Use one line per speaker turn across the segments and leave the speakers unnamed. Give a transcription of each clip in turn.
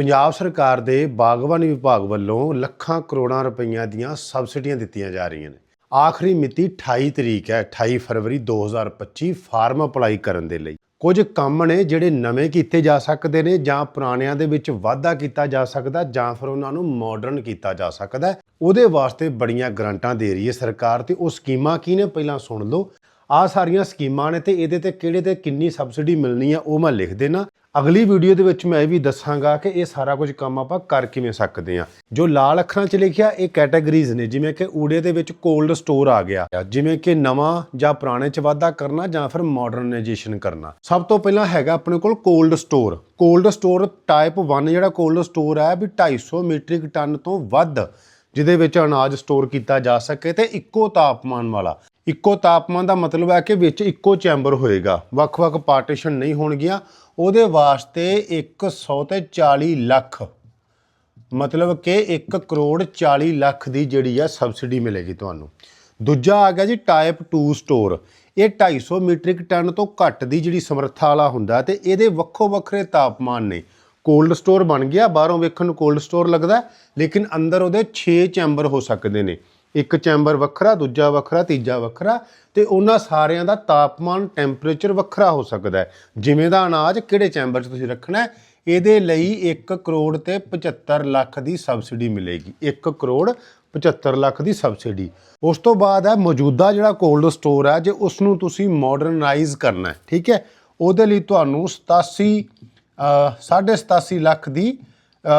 ਪੰਜਾਬ ਸਰਕਾਰ ਦੇ ਬਾਗਬਾਨੀ ਵਿਭਾਗ ਵੱਲੋਂ ਲੱਖਾਂ ਕਰੋੜਾਂ ਰੁਪਈਆਂ ਦੀਆਂ ਸਬਸਿਡੀਆਂ ਦਿੱਤੀਆਂ ਜਾ ਰਹੀਆਂ ਨੇ। ਆਖਰੀ ਮਿਤੀ 28 ਤਰੀਕ ਹੈ 28 ਫਰਵਰੀ 2025 ਫਾਰਮ ਅਪਲਾਈ ਕਰਨ ਦੇ ਲਈ। ਕੁਝ ਕੰਮ ਨੇ ਜਿਹੜੇ ਨਵੇਂ ਕੀਤੇ ਜਾ ਸਕਦੇ ਨੇ ਜਾਂ ਪੁਰਾਣਿਆਂ ਦੇ ਵਿੱਚ ਵਾਧਾ ਕੀਤਾ ਜਾ ਸਕਦਾ ਜਾਂ ਫਿਰ ਉਹਨਾਂ ਨੂੰ ਮਾਡਰਨ ਕੀਤਾ ਜਾ ਸਕਦਾ ਉਹਦੇ ਵਾਸਤੇ ਬੜੀਆਂ ਗਰੰਟਾਂ ਦੇ ਰਹੀ ਹੈ ਸਰਕਾਰ ਤੇ ਉਹ ਸਕੀਮਾਂ ਕੀ ਨੇ ਪਹਿਲਾਂ ਸੁਣ ਲਓ। ਆ ਸਾਰੀਆਂ ਸਕੀਮਾਂ ਨੇ ਤੇ ਇਹਦੇ ਤੇ ਕਿਹੜੇ ਤੇ ਕਿੰਨੀ ਸਬਸਿਡੀ ਮਿਲਣੀ ਆ ਉਹ ਮੈਂ ਲਿਖ ਦੇਣਾ। ਅਗਲੀ ਵੀਡੀਓ ਦੇ ਵਿੱਚ ਮੈਂ ਇਹ ਵੀ ਦੱਸਾਂਗਾ ਕਿ ਇਹ ਸਾਰਾ ਕੁਝ ਕੰਮ ਆਪਾਂ ਕਰ ਕਿਵੇਂ ਸਕਦੇ ਆ ਜੋ ਲਾਲ ਅੱਖਰਾਂ 'ਚ ਲਿਖਿਆ, ਇਹ ਕੈਟਾਗਰੀਜ਼ ਨੇ, ਜਿਵੇਂ ਕਿ ਊੜੇ ਦੇ ਵਿੱਚ ਕੋਲਡ ਸਟੋਰ ਆ ਗਿਆ। ਜਿਵੇਂ ਕਿ ਨਵਾਂ ਜਾਂ ਪੁਰਾਣੇ 'ਚ ਵਾਧਾ ਕਰਨਾ ਜਾਂ ਫਿਰ ਮਾਡਰਨਾਈਜੇਸ਼ਨ ਕਰਨਾ। ਸਭ ਤੋਂ ਪਹਿਲਾਂ ਹੈਗਾ ਆਪਣੇ ਕੋਲ cold store cold store type 1 ਜਿਹੜਾ ਕੋਲਡ ਸਟੋਰ ਹੈ ਵੀ 250 ਮੀਟ੍ਰਿਕ ਟਨ ਤੋਂ ਵੱਧ, ਜਿਹਦੇ ਵਿੱਚ ਅਨਾਜ ਸਟੋਰ ਕੀਤਾ ਜਾ ਸਕੇ ਤੇ ਇੱਕੋ ਤਾਪਮਾਨ ਵਾਲਾ। ਇੱਕੋ ਤਾਪਮਾਨ ਦਾ ਮਤਲਬ ਹੈ ਕਿ ਵਿੱਚ ਇੱਕੋ ਚੈਂਬਰ ਹੋਏਗਾ। ਵੱਖ-ਵੱਖ ਪਾਰਟੀਸ਼ਨ ਨਹੀਂ ਹੋਣਗੀਆਂ। ਉਹਦੇ ਵਾਸਤੇ 100 ਤੇ 40 ਲੱਖ, ਮਤਲਬ ਕਿ 1 ਕਰੋੜ 40 ਲੱਖ ਦੀ ਜਿਹੜੀ ਆ ਸਬਸਿਡੀ ਮਿਲੇਗੀ ਤੁਹਾਨੂੰ। ਦੂਜਾ ਆ ਗਿਆ ਜੀ ਟਾਈਪ 2 ਸਟੋਰ ਇਹ 250 ਮੀਟ੍ਰਿਕ ਟਨ ਤੋਂ ਘੱਟ ਦੀ ਜਿਹੜੀ ਸਮਰੱਥਾ ਵਾਲਾ ਹੁੰਦਾ ਤੇ ਇਹਦੇ ਵੱਖੋ ਵੱਖਰੇ ਤਾਪਮਾਨ ਨੇ। ਕੋਲਡ ਸਟੋਰ ਬਣ ਗਿਆ, ਬਾਹਰੋਂ ਵੇਖਣ ਨੂੰ ਕੋਲਡ ਸਟੋਰ ਲੱਗਦਾ, ਲੇਕਿਨ ਅੰਦਰ ਉਹਦੇ 6 ਚੈਂਬਰ ਹੋ ਸਕਦੇ ਨੇ। ਇੱਕ ਚੈਂਬਰ ਵੱਖਰਾ ਦੂਜਾ ਵੱਖਰਾ ਤੀਜਾ ਵੱਖਰਾ ਤੇ ਉਹਨਾਂ ਸਾਰਿਆਂ ਦਾ ਤਾਪਮਾਨ ਟੈਂਪਰੇਚਰ ਵੱਖਰਾ ਹੋ ਸਕਦਾ ਹੈ। ਜਿਵੇਂ ਦਾ ਅਨਾਜ ਕਿਹੜੇ ਚੈਂਬਰ 'ਚ ਤੁਸੀਂ ਰੱਖਣਾ ਹੈ? ਇਹਦੇ ਲਈ 1 ਕਰੋੜ ਤੇ 75 ਲੱਖ ਦੀ ਸਬਸਿਡੀ ਮਿਲੇਗੀ। 1 ਕਰੋੜ 75 ਲੱਖ ਦੀ ਸਬਸਿਡੀ। ਉਸ ਤੋਂ ਬਾਅਦ ਹੈ ਮੌਜੂਦਾ ਜਿਹੜਾ ਕੋਲਡ ਸਟੋਰ ਹੈ ਜੇ ਉਸ ਨੂੰ ਤੁਸੀਂ ਮਾਡਰਨਾਈਜ਼ ਕਰਨਾ ਹੈ ਠੀਕ ਹੈ? ਉਹਦੇ ਲਈ ਤੁਹਾਨੂੰ 87 ਅ, ਸਾਢੇ 87 ਲੱਖ ਦੀ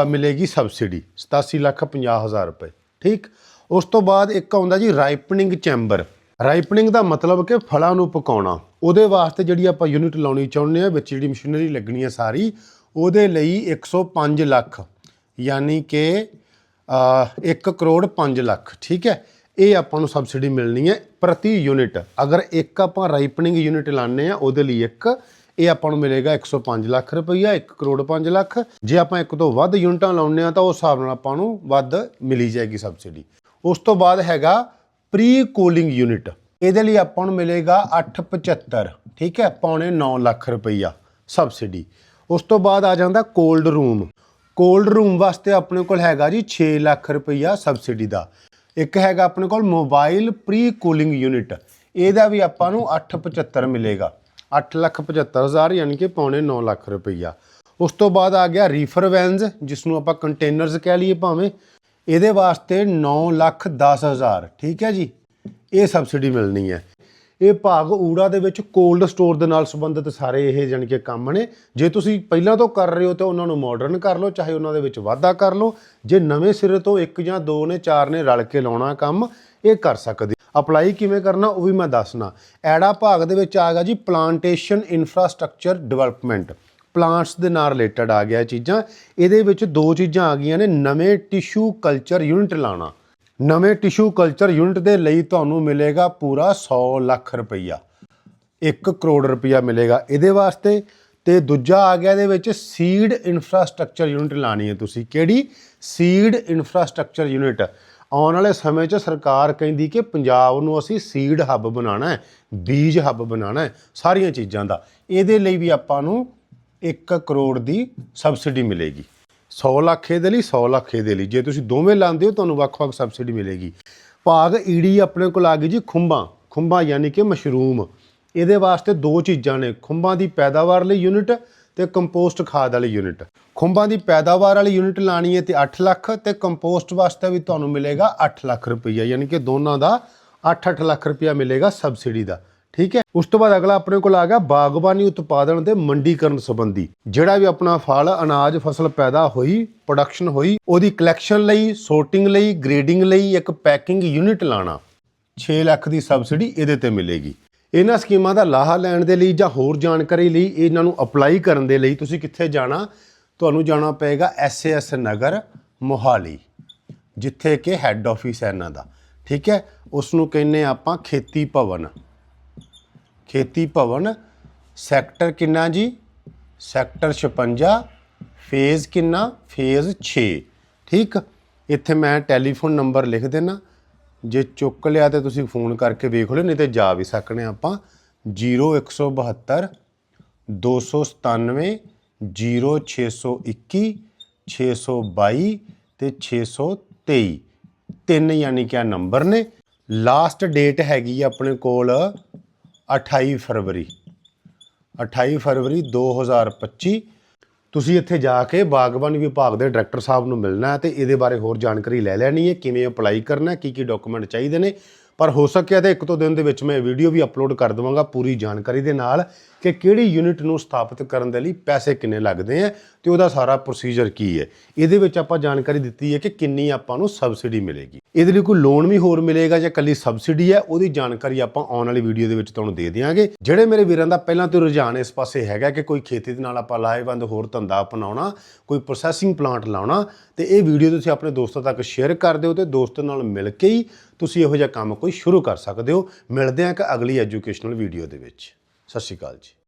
ਮਿਲੇਗੀ ਸਬਸਿਡੀ। 87 ਲੱਖ 50 ਹਜ਼ਾਰ ਰੁਪਏ ਠੀਕ? ਉਸ ਤੋਂ ਬਾਅਦ ਇੱਕ ਆਉਂਦਾ ਜੀ ਰਾਈਪਨਿੰਗ ਚੈਂਬਰ ਰਾਈਪਨਿੰਗ ਦਾ ਮਤਲਬ ਕਿ ਫਲਾਂ ਨੂੰ ਪਕਾਉਣਾ। ਉਹਦੇ ਵਾਸਤੇ ਜਿਹੜੀ ਆਪਾਂ ਯੂਨਿਟ ਲਾਉਣੀ ਚਾਹੁੰਦੇ ਆ ਵਿੱਚ ਜਿਹੜੀ ਮਸ਼ੀਨਰੀ ਲੱਗਣੀ ਹੈ ਸਾਰੀ, ਉਹਦੇ ਲਈ 105 ਲੱਖ, ਯਾਨੀ ਕਿ 1 ਕਰੋੜ 5 ਲੱਖ, ਠੀਕ ਹੈ? ਇਹ ਆਪਾਂ ਨੂੰ ਸਬਸਿਡੀ ਮਿਲਣੀ ਹੈ ਪ੍ਰਤੀ ਯੂਨਿਟ ਅਗਰ ਇੱਕ ਆਪਾਂ ਰਾਈਪਨਿੰਗ ਯੂਨਿਟ ਲਾਣੇ ਆ ਉਹਦੇ ਲਈ ਇੱਕ, ਇਹ ਆਪਾਂ ਨੂੰ ਮਿਲੇਗਾ 105 ਲੱਖ ਰੁਪਈਆ 1 ਕਰੋੜ 5 ਲੱਖ। ਜੇ ਆਪਾਂ ਇੱਕ ਤੋਂ ਵੱਧ ਯੂਨਿਟਾਂ ਲਾਉਣੇ ਆ ਤਾਂ ਉਸ ਹਿਸਾਬ ਨਾਲ ਆਪਾਂ ਨੂੰ ਵੱਧ ਮਿਲੀ ਜਾਏਗੀ ਸਬਸਿਡੀ ਉਸ ਤੋਂ ਬਾਅਦ ਹੈਗਾ ਪ੍ਰੀ ਕੂਲਿੰਗ ਯੂਨਿਟ ਇਹਦੇ ਲਈ ਆਪਾਂ ਨੂੰ ਮਿਲੇਗਾ 875 ਠੀਕ ਹੈ? ਪੌਣੇ 9 ਲੱਖ ਰੁਪਈਆ ਸਬਸਿਡੀ ਉਸ ਤੋਂ ਬਾਅਦ ਆ ਜਾਂਦਾ ਕੋਲਡ ਰੂਮ ਕੋਲਡ ਰੂਮ ਵਾਸਤੇ ਆਪਣੇ ਕੋਲ ਹੈਗਾ ਜੀ 6 ਲੱਖ ਰੁਪਈਆ ਸਬਸਿਡੀ ਦਾ। ਇੱਕ ਹੈਗਾ ਆਪਣੇ ਕੋਲ ਮੋਬਾਈਲ ਪ੍ਰੀ ਕੂਲਿੰਗ ਯੂਨਿਟ ਇਹਦਾ ਵੀ ਆਪਾਂ ਨੂੰ 875 ਮਿਲੇਗਾ। 8 ਲੱਖ 75 ਹਜ਼ਾਰ ਯਾਨੀ ਕਿ ਪੌਣੇ 9 ਲੱਖ ਰੁਪਈਆ। ਉਸ ਤੋਂ ਬਾਅਦ ਆ ਗਿਆ ਰੀਫਰ ਵੈਨਸ ਜਿਸ ਨੂੰ ਆਪਾਂ ਕੰਟੇਨਰਸ ਕਹਿ ਲਈਏ ਭਾਵੇਂ। ਇਹਦੇ ਵਾਸਤੇ 9 ਲੱਖ 10 ਹਜ਼ਾਰ, ਠੀਕ ਹੈ ਜੀ? ਇਹ ਸਬਸਿਡੀ ਮਿਲਣੀ ਹੈ। ਇਹ ਭਾਗ ਊੜਾ ਦੇ ਵਿੱਚ ਕੋਲਡ ਸਟੋਰ ਦੇ ਨਾਲ ਸੰਬੰਧਿਤ ਸਾਰੇ ਇਹ ਜਾਣੀ ਕਿ ਕੰਮ ਨੇ। ਜੇ ਤੁਸੀਂ ਪਹਿਲਾਂ ਤੋਂ ਕਰ ਰਹੇ ਹੋ ਤਾਂ ਉਹਨਾਂ ਨੂੰ ਮਾਡਰਨ ਕਰ ਲਓ, ਚਾਹੇ ਉਹਨਾਂ ਦੇ ਵਿੱਚ ਵਾਧਾ ਕਰ ਲਓ। ਜੇ ਨਵੇਂ ਸਿਰੇ ਤੋਂ ਇੱਕ ਜਾਂ ਦੋ ਨੇ, ਚਾਰ ਨੇ ਰਲ ਕੇ ਲਾਉਣਾ ਕੰਮ, ਇਹ ਕਰ ਸਕਦੇ। ਅਪਲਾਈ ਕਿਵੇਂ ਕਰਨਾ, ਉਹ ਵੀ ਮੈਂ ਦੱਸਣਾ। ਐੜਾ ਭਾਗ ਦੇ ਵਿੱਚ ਆ ਗਿਆ ਜੀ ਪਲਾਂਟੇਸ਼ਨ ਇਨਫਰਾਸਟ੍ਰਕਚਰ ਡਿਵੈਲਪਮੈਂਟ ਪਲਾਂਟਸ ਦੇ ਨਾਲ ਰਿਲੇਟਡ ਆ ਗਿਆ ਚੀਜ਼ਾਂ। ਇਹਦੇ ਵਿੱਚ ਦੋ ਚੀਜ਼ਾਂ ਆ ਗਈਆਂ ਨੇ, ਨਵੇਂ ਟਿਸ਼ੂ ਕਲਚਰ ਯੂਨਿਟ ਲਾਣਾ ਨਵੇਂ ਟਿਸ਼ੂ ਕਲਚਰ ਯੂਨਿਟ ਦੇ ਲਈ ਤੁਹਾਨੂੰ ਮਿਲੇਗਾ ਪੂਰਾ 100 ਲੱਖ ਰੁਪਈਆ। 1 ਕਰੋੜ ਰੁਪਈਆ ਮਿਲੇਗਾ ਇਹਦੇ ਵਾਸਤੇ। ਤੇ ਦੂਜਾ ਆ ਗਿਆ ਇਹਦੇ ਵਿੱਚ ਸੀਡ ਇਨਫਰਾਸਟ੍ਰਕਚਰ ਯੂਨਿਟ ਲਾਣੀ ਹੈ ਤੁਸੀਂ। ਕਿਹੜੀ? ਸੀਡ ਇਨਫਰਾਸਟ੍ਰਕਚਰ ਯੂਨਿਟ ਆਉਣ ਵਾਲੇ ਸਮੇਂ 'ਚ ਸਰਕਾਰ ਕਹਿੰਦੀ ਕਿ ਪੰਜਾਬ ਨੂੰ ਅਸੀਂ ਸੀਡ ਹੱਬ ਬਣਾਉਣਾ ਹੈ, ਬੀਜ ਹੱਬ ਬਣਾਉਣਾ ਹੈ, ਸਾਰੀਆਂ ਚੀਜ਼ਾਂ ਦਾ। ਇਹਦੇ ਲਈ ਵੀ ਆਪਾਂ ਨੂੰ 1 ਕਰੋੜ ਦੀ ਸਬਸਿਡੀ ਮਿਲੇਗੀ। 100 ਲੱਖ ਇਹਦੇ ਲਈ 100 ਲੱਖ ਇਹਦੇ ਲਈ। ਜੇ ਤੁਸੀਂ ਦੋਵੇਂ ਲਾਉਂਦੇ ਹੋ, ਤੁਹਾਨੂੰ ਵੱਖ-ਵੱਖ ਸਬਸਿਡੀ ਮਿਲੇਗੀ। ਭਾਗ ਈਡੀ ਆਪਣੇ ਕੋਲ ਆ ਗਈ ਜੀ, ਖੁੰਬਾਂ। ਖੁੰਬਾਂ ਯਾਨੀ ਕਿ ਮਸ਼ਰੂਮ। ਇਹਦੇ ਵਾਸਤੇ ਦੋ ਚੀਜ਼ਾਂ ਨੇ। ਖੁੰਬਾਂ ਦੀ ਪੈਦਾਵਾਰ ਲਈ ਯੂਨਿਟ ਤੇ ਕੰਪੋਸਟ ਖਾਦ ਵਾਲੀ ਯੂਨਿਟ। ਖੁੰਬਾਂ ਦੀ ਪੈਦਾਵਾਰ ਵਾਲੀ ਯੂਨਿਟ ਲਾਣੀ ਹੈ ਤੇ 8 ਲੱਖ ਤੇ ਕੰਪੋਸਟ ਵਾਸਤੇ ਵੀ ਤੁਹਾਨੂੰ ਮਿਲੇਗਾ 8 ਲੱਖ ਰੁਪਈਆ। ਯਾਨੀ ਕਿ ਦੋਨਾਂ ਦਾ 8-8 ਲੱਖ ਰੁਪਈਆ ਮਿਲੇਗਾ ਸਬਸਿਡੀ ਦਾ। ਠੀਕ ਹੈ? ਉਸ ਤੋਂ ਬਾਅਦ ਅਗਲਾ ਆਪਣੇ ਕੋਲ ਆ ਗਿਆ ਬਾਗਬਾਨੀ ਉਤਪਾਦਨ ਤੇ ਮੰਡੀਕਰਨ ਸੰਬੰਧੀ। ਜਿਹੜਾ ਵੀ ਆਪਣਾ ਫਲ, ਅਨਾਜ, ਫਸਲ ਪੈਦਾ ਹੋਈ ਪ੍ਰੋਡਕਸ਼ਨ ਹੋਈ, ਉਹਦੀ ਕਲੈਕਸ਼ਨ ਲਈ ਸੋਰਟਿੰਗ ਲਈ ਗ੍ਰੇਡਿੰਗ ਲਈ ਇੱਕ ਪੈਕਿੰਗ ਯੂਨਿਟ ਲਾਣਾ। 6 ਲੱਖ ਦੀ ਸਬਸਿਡੀ ਇਹਦੇ ਤੇ ਮਿਲੇਗੀ। ਇਹਨਾਂ ਸਕੀਮਾਂ ਦਾ ਲਾਹਾ ਲੈਣ ਦੇ ਲਈ ਜਾਂ ਹੋਰ ਜਾਣਕਾਰੀ ਲਈ ਇਹਨਾਂ ਨੂੰ ਅਪਲਾਈ ਕਰਨ ਦੇ ਲਈ ਤੁਸੀਂ ਕਿੱਥੇ ਜਾਣਾ? ਤੁਹਾਨੂੰ ਜਾਣਾ ਪਏਗਾ ਐਸਏਐਸ ਨਗਰ, ਮੋਹਾਲੀ, ਜਿੱਥੇ ਕਿ ਹੈੱਡ ਆਫਿਸ ਹੈ ਇਹਨਾਂ ਦਾ। ਠੀਕ ਹੈ? ਉਸ ਨੂੰ ਕਹਿੰਨੇ ਆਪਾਂ ਖੇਤੀ ਭਵਨ। ਖੇਤੀ ਭਵਨ, ਸੈਕਟਰ ਕਿੰਨਾ ਜੀ? ਸੈਕਟਰ 56 ਫੇਜ਼ ਕਿੰਨਾ? ਫੇਜ਼ 6 ਠੀਕ? ਇੱਥੇ ਮੈਂ ਟੈਲੀਫੋਨ ਨੰਬਰ ਲਿਖ ਦੇਣਾ। ਜੇ ਚੁੱਕ ਲਿਆ ਤੇ ਤੁਸੀਂ ਫੋਨ ਕਰਕੇ ਵੇਖ ਲਿਓ, ਨਹੀਂ ਤੇ ਜਾ ਵੀ ਸਕਣੇ ਆਪਾਂ। 0172 297 0621 622 ਤੇ 623 ਤਿੰਨ ਯਾਨੀ ਕਿ ਆ ਨੰਬਰ ਨੇ। ਲਾਸਟ ਡੇਟ ਹੈਗੀ ਆਪਣੇ ਕੋਲ 28 ਫਰਵਰੀ 28 ਫਰਵਰੀ 2025 ਤੁਸੀਂ ਇੱਥੇ ਜਾ ਕੇ ਬਾਗਬਾਨੀ ਵਿਭਾਗ ਦੇ ਡਾਇਰੈਕਟਰ ਸਾਹਿਬ ਨੂੰ ਮਿਲਣਾ ਹੈ ਤੇ ਇਹਦੇ ਬਾਰੇ ਹੋਰ ਜਾਣਕਾਰੀ ਲੈ ਲੈਣੀ ਹੈ, ਕਿਵੇਂ ਅਪਲਾਈ ਕਰਨਾ ਕੀ ਕੀ ਡਾਕੂਮੈਂਟ ਚਾਹੀਦੇ ਨੇ ਪਰ ਹੋ ਸਕਿਆ ਤੇ ਇੱਕ ਤੋਂ ਦਿਨ ਦੇ ਵਿੱਚ ਮੈਂ ਵੀਡੀਓ ਵੀ ਅਪਲੋਡ ਕਰ ਦਵਾਂਗਾ ਪੂਰੀ ਜਾਣਕਾਰੀ ਦੇ ਨਾਲ ਕਿ ਕਿਹੜੀ ਯੂਨਿਟ ਨੂੰ ਸਥਾਪਿਤ ਕਰਨ ਦੇ ਲਈ ਪੈਸੇ ਕਿੰਨੇ ਲੱਗਦੇ ਆ ਤੇ ਉਹਦਾ ਸਾਰਾ ਪ੍ਰੋਸੀਜਰ ਕੀ ਹੈ। ਇਹਦੇ ਵਿੱਚ ਆਪਾਂ ਜਾਣਕਾਰੀ ਦਿੱਤੀ ਹੈ ਕਿ ਕਿੰਨੀ ਆਪਾਂ ਨੂੰ ਸਬਸਿਡੀ ਮਿਲੇਗੀ। ਇਹਦੇ ਲਈ ਕੋਈ ਲੋਨ ਵੀ ਹੋਰ ਮਿਲੇਗਾ ਜਾਂ ਕੱਲੀ ਸਬਸਿਡੀ ਹੈ, ਉਹਦੀ ਜਾਣਕਾਰੀ ਆਪਾਂ ਆਉਣ ਵਾਲੀ ਵੀਡੀਓ ਦੇ ਵਿੱਚ ਤੁਹਾਨੂੰ ਦੇ ਦਿਆਂਗੇ। ਜਿਹੜੇ ਮੇਰੇ ਵੀਰਾਂ ਦਾ ਪਹਿਲਾਂ ਤੋਂ ਰੁਝਾਨ ਇਸ ਪਾਸੇ ਹੈਗਾ ਕਿ ਕੋਈ ਖੇਤੀ ਦੇ ਨਾਲ ਆਪਾਂ ਲਾਹੇਵੰਦ ਹੋਰ ਧੰਦਾ ਅਪਣਾਉਣਾ, ਕੋਈ ਪ੍ਰੋਸੈਸਿੰਗ ਪਲਾਂਟ ਲਾਉਣਾ, ਤੇ ਇਹ ਵੀਡੀਓ ਤੁਸੀਂ ਆਪਣੇ ਦੋਸਤਾਂ ਤੱਕ ਸ਼ੇਅਰ ਕਰ ਦਿਓ ਤੇ ਦੋਸਤਾਂ ਨਾਲ ਮਿਲ ਕੇ ਹੀ ਤੁਸੀਂ ਇਹੋ ਜਿਹਾ ਕੰਮ ਕੋਈ ਸ਼ੁਰੂ ਕਰ ਸਕਦੇ ਹੋ। ਮਿਲਦੇ ਹਾਂ ਇੱਕ ਅਗਲੀ ਐਜੂਕੇਸ਼ਨਲ ਵੀਡੀਓ ਦੇ ਵਿੱਚ। ਸਤਿ ਸ਼੍ਰੀ ਅਕਾਲ ਜੀ।